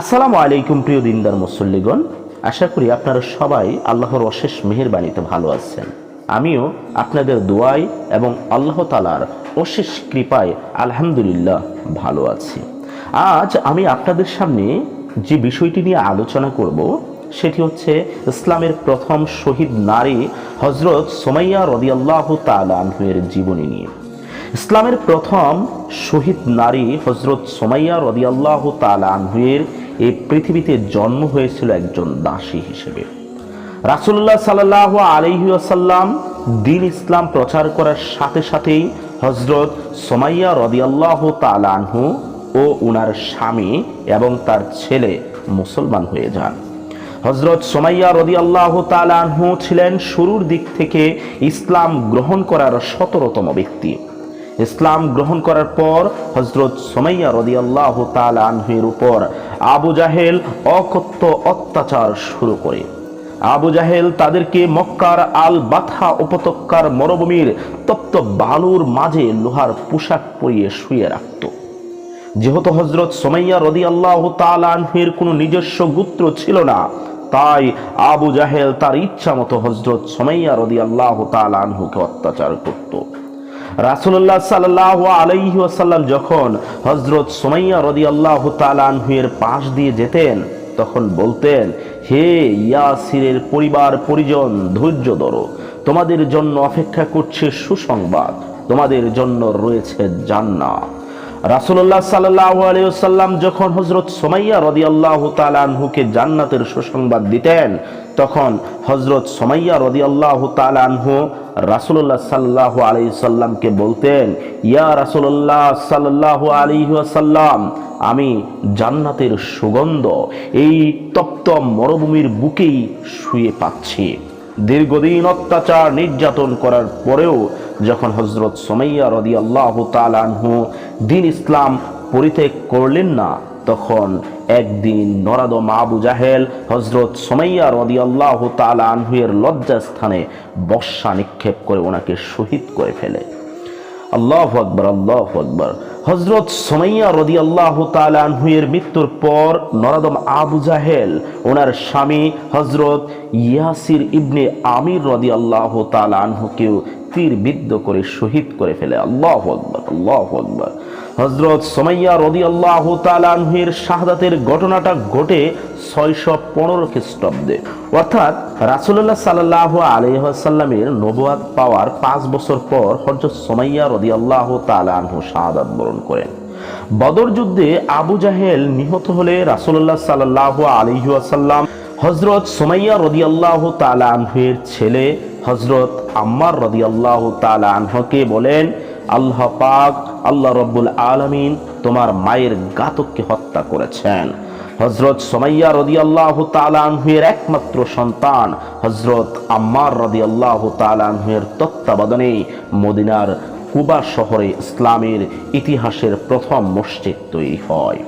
আসসালামু আলাইকুম প্রিয় দিনদার মুসল্লিগণ। আশা করি আপনারা সবাই আল্লাহর অশেষ মেহেরবাণীতে ভালো আছেন। আমিও আপনাদের দোয়াই এবং আল্লাহ তালার অশেষ কৃপায় আলহামদুলিল্লাহ ভালো আছি। আজ আমি আপনাদের সামনে যে বিষয়টি নিয়ে আলোচনা করব, সেটি হচ্ছে ইসলামের প্রথম শহীদ নারী হজরত সোমাইয়া রদিয়াল্লাহ তালানহের জীবনী নিয়ে। ইসলামের প্রথম শহীদ নারী হজরত সোমাইয়া রদিয়াল্লাহ তালানহুয়ের এই পৃথিবীতে জন্ম হয়েছিল একজন দাসী হিসেবে। রাসুল্লাহ সাল্লাহ আলহিউসাল্লাম দিন ইসলাম প্রচার করার সাথে সাথেই হজরত সোমাইয়া রদিয়াল্লাহ তালানহু ও উনার স্বামী এবং তার ছেলে মুসলমান হয়ে যান। হজরত সোমাইয়া রদি আল্লাহ তালানহু ছিলেন শুরুর দিক থেকে ইসলাম গ্রহণ করার সতেরোতম ব্যক্তি। ইসলাম গ্রহণ করার পর হজরত সোমাইয়া রদি আল্লাহ তালানহের উপর আবু জাহেল অকথ্য অত্যাচার শুরু করে। আবু জাহেল তাদেরকে মক্কার আল বাথা উপত্যকার মরুভূমির তপ্ত বালুর মাঝে লোহার পোশাক পরিয়ে শুয়ে রাখত। যেহেতু হজরত সোমাইয়া রদি আল্লাহ তালানহের কোনো নিজস্ব গোত্র ছিল না, তাই আবু জাহেল তার ইচ্ছা মতো হজরত সোমাইয়া রদি আল্লাহ তালানহুকে অত্যাচার করত। রাসুল্লাহ সাল্লাহ আলাইহি আসাল্লাম যখন হজরত সোমাইয়া রদি আল্লাহ তালানহুয়ের পাশ দিয়ে যেতেন, তখন বলতেন, হে ইয়াসিরের পরিবার, পরিজন, ধৈর্য ধরো। তোমাদের জন্য অপেক্ষা করছে সুসংবাদ। তোমাদের জন্য রয়েছে জান্নাত। রাসুল্লাহ সাল্লাহ আলিয়াল্লাম যখন হজরত সোমাইয়া রদি আল্লাহ তালানহুকে জান্নাতের সুসংবাদ দিতেন, তখন হজরত সোমাইয়া রদি আল্লাহ তালানহু রাসুল্লাহ সাল্লাহ আলি সাল্লামকে বলতেন, ইয়া রাসুল্লাহ সাল্লাহ আলী সাল্লাম আমি জান্নাতের সুগন্ধ এই তপ্ত মরুভূমির বুকেই শুয়ে পাচ্ছি। দীর্ঘদিন অত্যাচার নির্যাতন করার পরেও যখন হজরত সোমাইয়া রদি আল্লাহ তালানহু দিন ইসলাম পরিত্যাগ করলেন না, তখন একদিন নরাদ মাহবু জাহেল হজরত সোমাইয়া রদি আল্লাহ তালানহুয়ের লজ্জাস্থানে বর্ষা নিক্ষেপ করে ওনাকে শহীদ করে ফেলে। আল্লাহ আকবর আল্লাহ আকবর। হজরত সোমাইয়া রদি আল্লাহ তালানহুয়ের মৃত্যুর পর নরাদম আবু জাহেল, ওনার স্বামী হজরত ইয়াসির ইবনে আমির রদি আল্লাহ তালানহুকেও তীর বিদ্ধ করে শহীদ করে ফেলে। আল্লাহ আকবর আল্লাহ আকবর। হজরত সোমাইয়া রদি আল্লাহ তালানহের শাহাদাতের ঘটনাটা ঘটে ছয়শো পনেরো খ্রিস্টাব্দে। অর্থাৎ রাসুল্লাহ সাল্লাহ আলহাসাল্লামের নবাদ পাওয়ার পাঁচ বছর পর হজরত সোমাইয়া রদি আল্লাহ তালানহু শাহাদাত বরণ করেন। বদর যুদ্ধে আবু জাহেল নিহত হলে রাসুল্লাহ সাল্লাহ আলহিহাসাল্লাম হজরত সোমাইয়া রদি আল্লাহ তালানহের ছেলে হজরত আম্মার রদি আল্লাহ তালানহকে বলেন আল্লাহ পাক, আল্লাহ রব্বুল আলমিন তোমার মায়ের গাতককে হত্যা করেছেন। হজরত সোমাইয়া রদি আল্লাহ তালানহুয়ের একমাত্র সন্তান হজরত আম্মার রদি আল্লাহ তালানহুয়ের তত্ত্বাবধানে মদিনার কুবা শহরে ইসলামের ইতিহাসের প্রথম মসজিদ তৈরি হয়।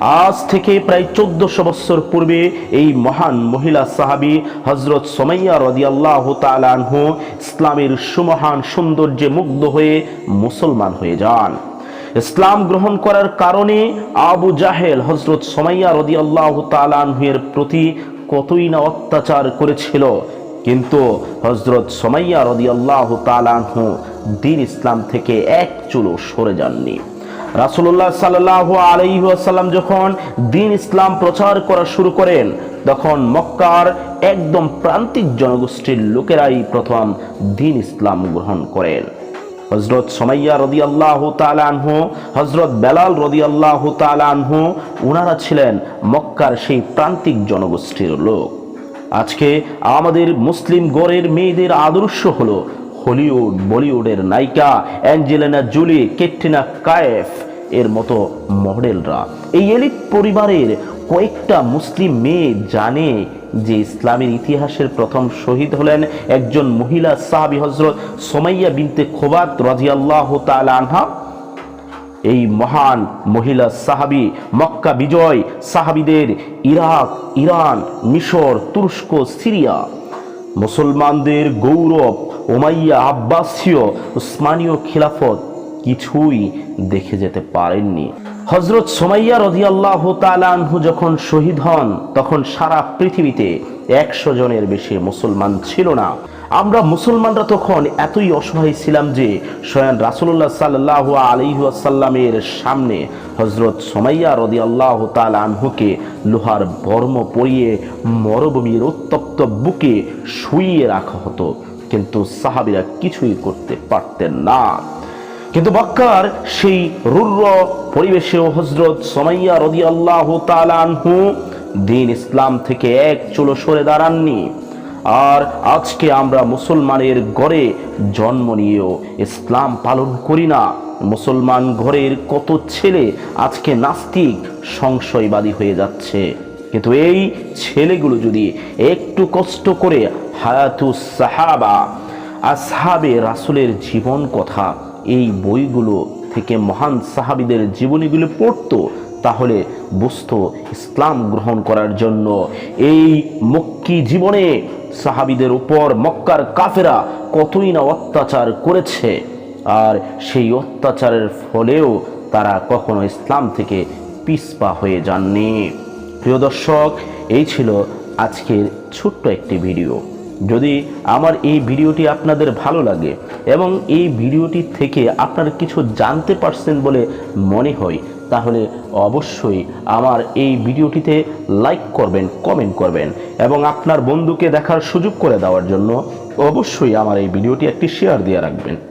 আজ থেকে প্রায় চোদ্দশো বৎসর পূর্বে এই মহান মহিলা সাহাবি হজরত সোমাইয়া রদিয়াল্লাহ তালানহু ইসলামের সুমহান সৌন্দর্যে মুগ্ধ হয়ে মুসলমান হয়ে যান। ইসলাম গ্রহণ করার কারণে আবু জাহেল হজরত সোমাইয়া রদিয়াল্লাহ তালানহুয়ের প্রতি কতই না অত্যাচার করেছিল। কিন্তু হজরত সোমাইয়া রদিয়াল্লাহ তালানহু দিন ইসলাম থেকে এক চুলো সরে যাননি। রাসুল্লাহ সাল্লাহ আলাইসাল্লাম যখন দিন ইসলাম প্রচার করা শুরু করেন, তখন মক্কার একদম প্রান্তিক জনগোষ্ঠীর লোকেরাই প্রথম দিন ইসলাম গ্রহণ করেন। হজরত সোমাইয়া রদি আল্লাহ তালানহু হজরত বেলাল রদি আল্লাহ তালানহু ওনারা ছিলেন মক্কার সেই প্রান্তিক জনগোষ্ঠীর লোক। আজকে আমাদের মুসলিম গড়ের মেয়েদের আদর্শ হলো হলিউড, বলিউডের নায়িকা অ্যাঞ্জেলিনা জুলি, কেট্রিনা কায়েফ এর মতো মডেলরা। এই এলিট পরিবারের কয়েকটা মুসলিম মেয়ে জানে যে ইসলামের ইতিহাসের প্রথম শহীদ হলেন একজন মহিলা সাহাবি হজরত সোমাইয়া বিনতে খোবাত রাজিয়াল্লাহ তাআলা আনহা। এই মহান মহিলা সাহাবি মক্কা বিজয় সাহাবিদের ইরাক, ইরান, মিশর, তুরস্ক, সিরিয়া। মুসলমানদের গৌরব ওমাইয়া আব্বাসীয় উসমানীয় খিলাফত কিছুই দেখে যেতে পারেননি। হজরত সোমাইয়া রদিয়াল্লাহ তালানহু যখন শহীদ হন, তখন সারা পৃথিবীতে একশো জনের বেশি মুসলমান ছিল না। আমরা মুসলমানরা তখন এতই অসহায় ছিলাম যে স্বয়ং রাসুল্লাহ সাল্লাহ আলিহাসাল্লামের সামনে হজরত সোমাইয়া রদি আল্লাহ আনহুকে লোহার বর্ম পরিয়ে মরুভূমির উত্তপ্ত বুকে শুইয়ে রাখা হতো। কিন্তু সাহাবিরা কিছুই করতে পারতেন না। কিন্তু মক্কার সেই রুর্র পরিবেশেও হজরত সোমাইয়া রদি আল্লাহ আনহু দিন ইসলাম থেকে এক চুলো সরে দাঁড়াননি। আর আজকে আমরা মুসলমানের ঘরে জন্ম নিয়েও ইসলাম পালন করি না। মুসলমান ঘরের কত ছেলে আজকে নাস্তিক, সংশয়বাদী হয়ে যাচ্ছে। কিন্তু এই ছেলেগুলো যদি একটু কষ্ট করে হায়াতু সাহাবা, আসহাবে রাসুলের জীবন কথা। এই বইগুলো থেকে মহান সাহাবিদের জীবনীগুলো পড়তো, তাহলে বুঝতো ইসলাম গ্রহণ করার জন্য। এই মক্কি জীবনে সাহাবিদের উপর মক্কার কাফেরা কতই না অত্যাচার করেছে, আর সেই অত্যাচারের ফলেও তারা কখনো ইসলাম থেকে পিসপা হয়ে যাননি। প্রিয় দর্শক, এই ছিল আজকের ছোট্ট একটি ভিডিও। যদি আমার এই ভিডিওটি আপনাদের ভালো লাগে এবং এই ভিডিওটি থেকে আপনারা কিছু জানতে পারছেন বলে মনে হয়, তাহলে অবশ্যই আমার এই ভিডিওটিতে লাইক করবেন, কমেন্ট করবেন এবং আপনার বন্ধুকে দেখার সুযোগ করে দেওয়ার জন্য অবশ্যই আমার এই ভিডিওটি একটি শেয়ার দিয়ে রাখবেন।